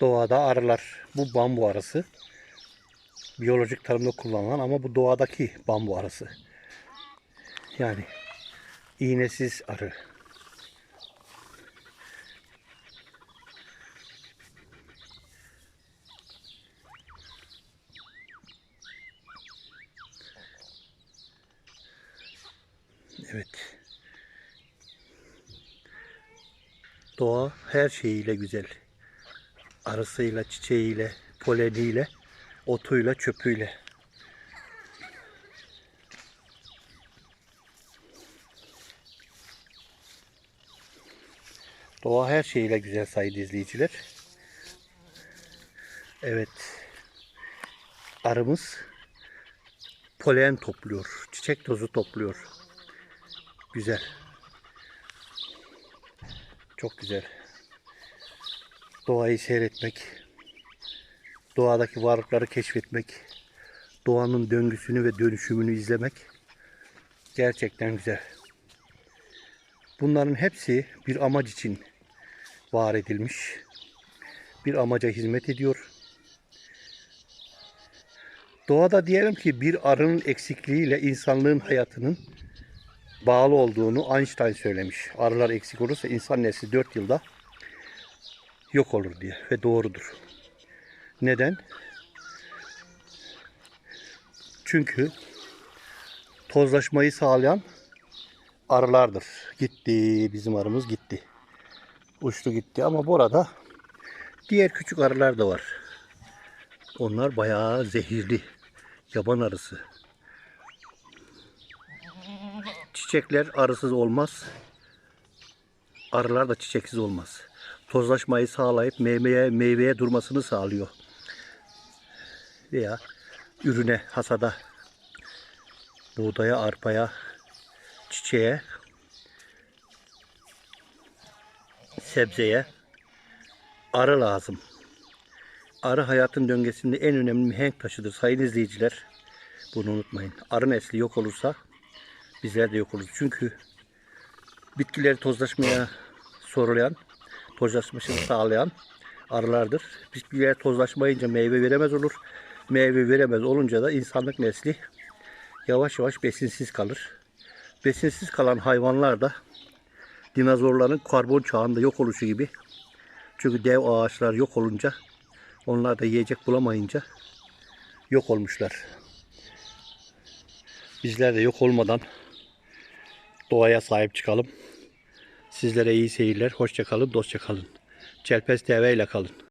Doğada arılar. Bu bambu arısı. Biyolojik tarımda kullanılan ama bu doğadaki bambu arısı. Yani iğnesiz arı. Evet. Doğa her şeyiyle güzel. Arısıyla, çiçeğiyle, poleniyle, otuyla, çöpüyle. Doğa her şeyiyle güzel sayılı izleyiciler. Evet. Arımız polen topluyor. Çiçek tozu topluyor. Güzel. Çok güzel. Doğayı seyretmek, doğadaki varlıkları keşfetmek, doğanın döngüsünü ve dönüşümünü izlemek gerçekten güzel. Bunların hepsi bir amaç için var edilmiş. Bir amaca hizmet ediyor. Doğada diyelim ki bir arının eksikliğiyle insanlığın hayatının bağlı olduğunu Einstein söylemiş. Arılar eksik olursa insan nesli 4 yılda yok olur diye ve doğrudur. Neden? Çünkü tozlaşmayı sağlayan arılardır. Gitti bizim arımız gitti. Uçtu gitti ama bu arada diğer küçük arılar da var. Onlar bayağı zehirli. Yaban arısı. Çiçekler arısız olmaz. Arılar da çiçeksiz olmaz. Tozlaşmayı sağlayıp meyveye, meyveye durmasını sağlıyor. Veya ürüne, hasada, buğdaya, arpaya, çiçeğe, sebzeye arı lazım. Arı hayatın döngesinde en önemli mihenk taşıdır sayın izleyiciler. Bunu unutmayın. Arı nesli yok olursa bizler de yok oluruz. Çünkü bitkileri tozlaşmaya sorulayan, tozlaşmasını sağlayan arılardır. Bitkiler tozlaşmayınca meyve veremez olur. Meyve veremez olunca da insanlık nesli yavaş yavaş besinsiz kalır. Besinsiz kalan hayvanlar da dinozorların karbon çağında yok oluşu gibi. Çünkü dev ağaçlar yok olunca onlar da yiyecek bulamayınca yok olmuşlar. Bizler de yok olmadan doğaya sahip çıkalım. Sizlere iyi seyirler. Hoşça kalın, dostça kalın. Çelpez TV ile kalın.